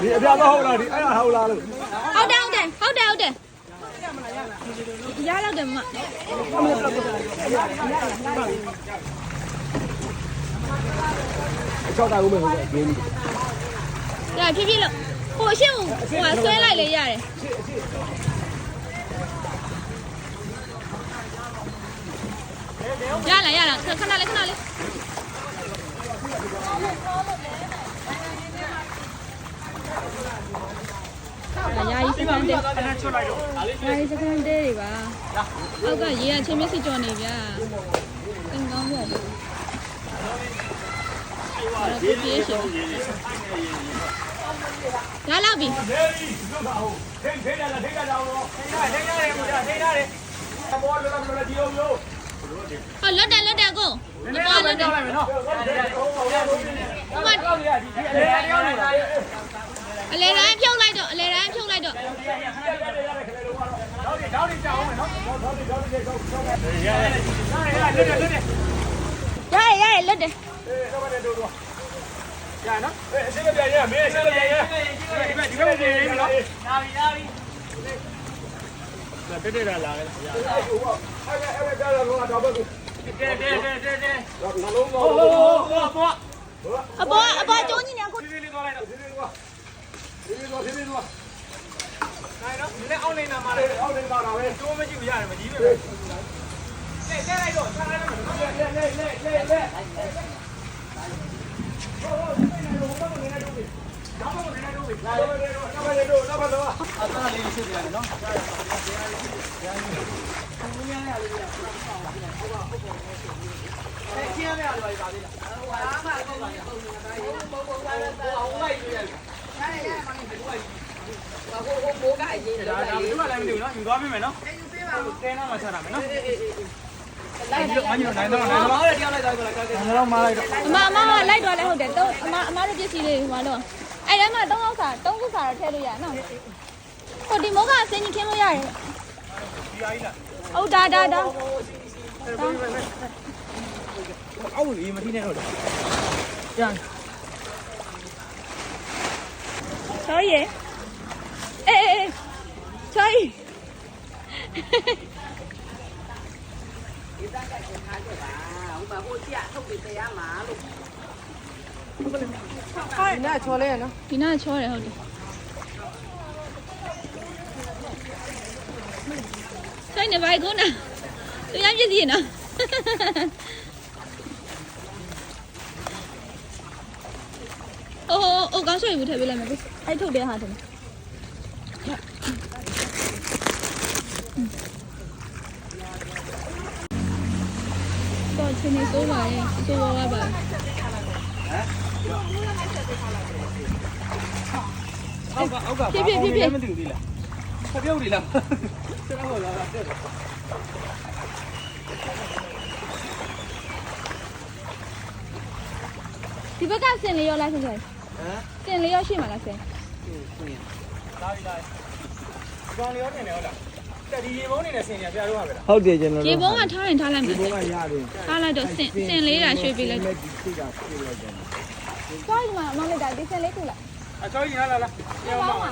ဒီအပြာတော့ဟုတ်လားဒီအဲ့ဒါဟုတ်လားလို့ဟုတ်တယ်ဟုတ်တယ်ဟုတ်တယ်ဟုတ်တယ်ရလောက်တယ်မမ၆တာဦးမယ်ဟုတ်တယ်ဒီနေ့ရဖြည်းဖြည်းလို့ဟိုရှင်းဟိုဟိုဆွဲလိုက်လေရတယ်ရလာရလာခဏလေးခဏလေး ရာကြီးစကန်တဲ့ရာကြီးစကန်တဲ့တွေပါအောက်ကရေကချင်းမျက်စိကြော်နေဗျာသင်ကောင်းပါဘူးအဲ့ဒါပြေးရှင်ရလောက်ပြီထိထိလာထိလာတော့ထိထိရတယ်ကိုထိထားတယ်ဘောလောလောလောဒီလိုမျိုးဟောလွတ်တယ်လွတ်တယ်ကိုမတော်လွတ်တယ်လိုက်မယ်နော်ဟိုမှာကောင်းရဒီအလေရောက်နေတာ အလဲတိုင်းဖြုတ်လိုက်တော့အလဲတိုင်းဖြုတ်လိုက်တော့တော့ဒီတော့ဒီကြောင်းမယ်နော်တော့ဒီတော့ဒီကြောင်းကြောင်းရရရရလွတ်တယ်လွတ်တယ်ရရရလွတ်တယ်အေးတော့တယ်တို့တော့ရနော်အေးအစစ်ပြရမင်းအစစ်ပြရဒီဘက်ဒီဘက်ပြေးပြီနော်နာပြီနာပြီတက်တက်လာလာရအဲ့အဲ့အဲ့ကြောက်တော့တော့ဘက်တဲတဲတဲတဲတဲနှလုံးတော့ဟိုဟိုဟိုအပေါ်အပေါ်ကျုံးကြီးနေကိုဒီလေးသွားလိုက်တော့ဒီလေးသွား ဒီလေးသွားဒီလေးသွားနိုင်တော့ဒီလေးအောင်းနေတာမှာလေအောင်းနေတာတော့ပဲတိုးမရှိဘူးရတယ်မကြီးပဲလေတဲလိုက်တော့ဆက်လိုက်တော့လေလေလေလေလေဒါဒါဘယ်လိုလဲမသိ ဘူးနော်ယူသွားပြီမယ်နော်တဲနာမှာချတာမယ်နော်လိုက်လို့မညိုနိုင်တော့နိုင်တော့ဟုတ်တယ်တရားလိုက်တော့လိုက်တော့တော့မလိုက်တော့အမအမကလိုက်တော့လဲဟုတ်တယ်တော့အမအမတို့ပစ္စည်းလေးဟိုမှာတော့အဲ့ထဲမှာသုံးယောက်စာသုံးခုစာတော့ထည့်လို့ရနော်ဟိုဒီမောကအစင်းကြီးခင်းလို့ရတယ်ဒီအားကြီးလားဟုတ်ဒါဒါဒါအောက်လေးမထိနဲ့တော့ကျန် ချောရေအေးအေးချောရေဒီသားကကိုထားကြတာဟိုမှာဟိုကြည့်ထုတ်ပြီးတရားမှာလို့ဒီနာချောလဲနော်ဒီနာချောတယ်ဟုတ်တယ်ဆိုင်နေပါကုန်နော်သူရပြည့်စီနော် အိုးအိုးကောင်းဆွေဘူးထည့်ပေးလိုက်မယ်အဲ့ထုတ်တဲ့ဟာတယ်တော့ချင်းနေစိုးပါရဲ့စိုးပါပါအောက်ကအောက်ကမသိဘူးလေဖပြုတ်နေလားကျွန်တော်လာတက်တယ်ဒီဘက်ကစင်လေးရောလားဆင်ဆိုင် ဟမ်စင်လေးရောရှိမှလားဆင်လာပြီလာကောင်းလျောနေတယ်ဟုတ်လားတက်ဒီရေဘုံနေနဲ့ဆင်နေပြတော့ပါပဲလားဟုတ်တယ်ကျွန်တော်ရေပုံးကထားရင်ထားလိုက်မယ်ဘုံကရတယ်ထားလိုက်တော့စင်စင်လေးတာရွှေ့ပေးလိုက်ဒီစိတ်ကပြေးလိုက်တယ်သွားဒီမှာအမလေးဒါဒီစင်လေးခုလိုက်အချောကြီးလာလာလာပြောင်းပါဦး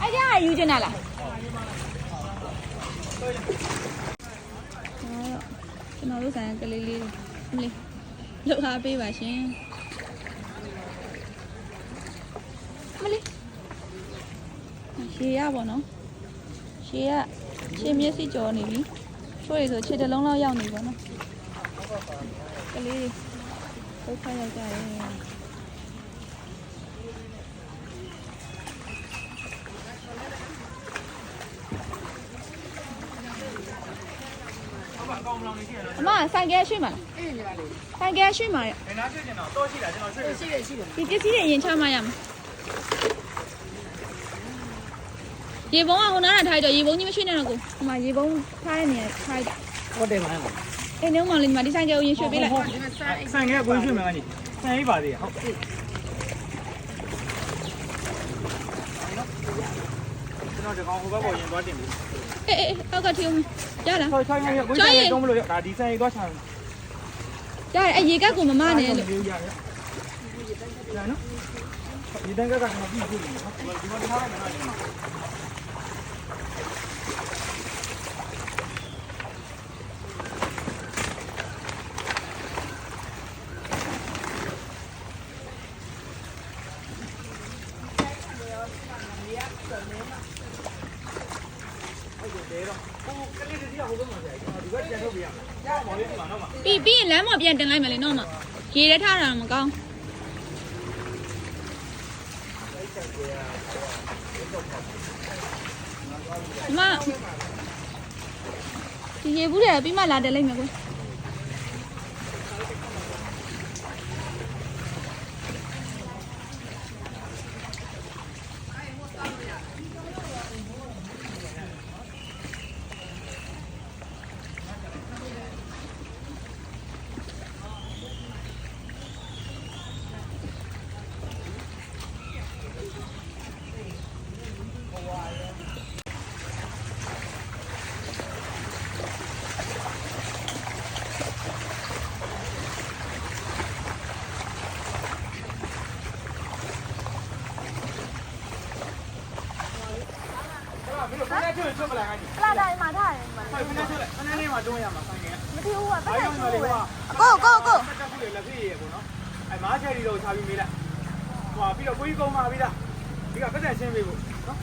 အဲ့ဒါယူချင်တာလားကျွန်တော်တို့ဆိုင်ကလေးလေးမလေးလှုပ်ထားပေးပါရှင် မလေးရှေရပါတော့ရှေရရှေမျက်စိကြော်နေပြီချိုးရဆိုခြေတစ်လုံးလောက်ရောက်နေပါတော့ကလေးဒုက္ခရောက်ကြရဲ့ကောင်းမလောင်နေရှိရနော်အမဆိုင်ကဲရွှေ့မှာလားအေးညီပါလေဆိုင်ကဲရွှေ့မှာရဲ့ဘယ်နာဖြစ်ကျင်တော့တော့ရှိတာကျွန်တော်ဆွေးရှိတယ်ရှိတယ်ဒီပစ္စည်းတွေအရင်ချမှရမှာ ရေပုံးကဟိုနားထားလိုက်တော့ရေပုံးကြီးမရွှေ့နဲ့တော့ကိုဒီမှာရေပုံးထားတဲ့နေရာထားလိုက်တာဟုတ်တယ်မလားအေးနှုံးမောင်လေးဒီမှာဒီဆိုင်ကဲကိုရင်ရွှေ့ပေးလိုက်ဆိုင်ကကိုရွှေ့မယ်ကနေဆိုင်ရေးပါသေးဟုတ်ကျွန်တော်ဒီကောင်ဟိုဘက်ပေါ်ရင်သွားတင်ပြီအေးအေးအောက်ကထီအောင်ရလားဟိုဆိုင်ရေးကိုဆိုင်ရေးတော့မလို့ဒါဒီဆိုင်ရေးသွားချာရတယ်အဲ့ရေကက်ကိုမမနဲ့လို့ရရရနော်ဒီတန်းကကမပြီးဘူးနော်ဒီမှာထားလိုက်မယ်နော် ပြီးပြီးရင်လမ်းပေါ်ပြန်တင်လိုက်မယ်လေနော်မရေထဲထားတာတော့မကောင်းဒီမဒီရေဘူးတွေပြီးမှလာတယ်လိုက်မယ်ကွ ယ်မင်းတို့ခဏကျွတ်ကျွတ်ပလာကနေလာတိုင်းမှာထားတယ်မှာခဏကျွတ်လိုက်ခဏလေးမှတွန်းရမှာဆိုင်ကမထီဘူးကပတ်အားသက်ကြောင့်ရှိလေဘူးပဲကွာကိုကိုကိုတက်တက်ခုလေလက်ဖြစ်ရေပေါ့နော်အဲမားချယ်ရီတော့ချပြီးမေးလိုက်ဟွာပြီးတော့ကိုကြီးကုန်းมาပြီးသားဒီကပတ်သက်ရှင်းပေးဖို့နော်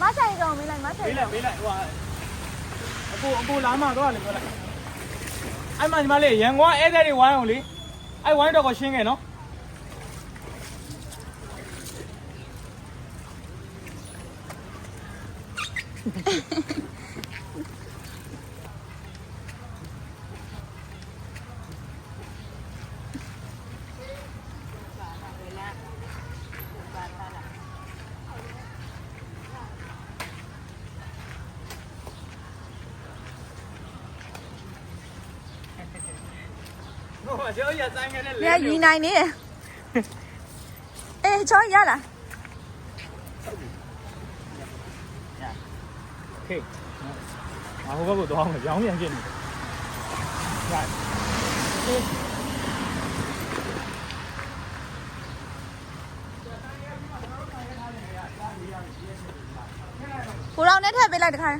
မဆိုင်ကောင်မေးလိုက်မဆိုင်မေးလိုက်မေးလိုက်ဟွာအကိုအကိုလာမှတော့လေပြောလိုက်အဲ့မှညီမလေးရန်ကုန်ဧည့်သည်တွေဝိုင်းအောင်လေအဲ့ဝိုင်းတော့ကိုရှင်းခဲ့နော် ဟိုကျော်ရဆိုင်ခဲ့တဲ့ရ ရီနိုင်နေတယ်အေးချောရလားခေငါဟိုဘက်ကိုသွားအောင်ရောင်းပြန်ဖြစ်နေတယ်ကိုတော်နဲ့ထည့်ပေးလိုက်တခါ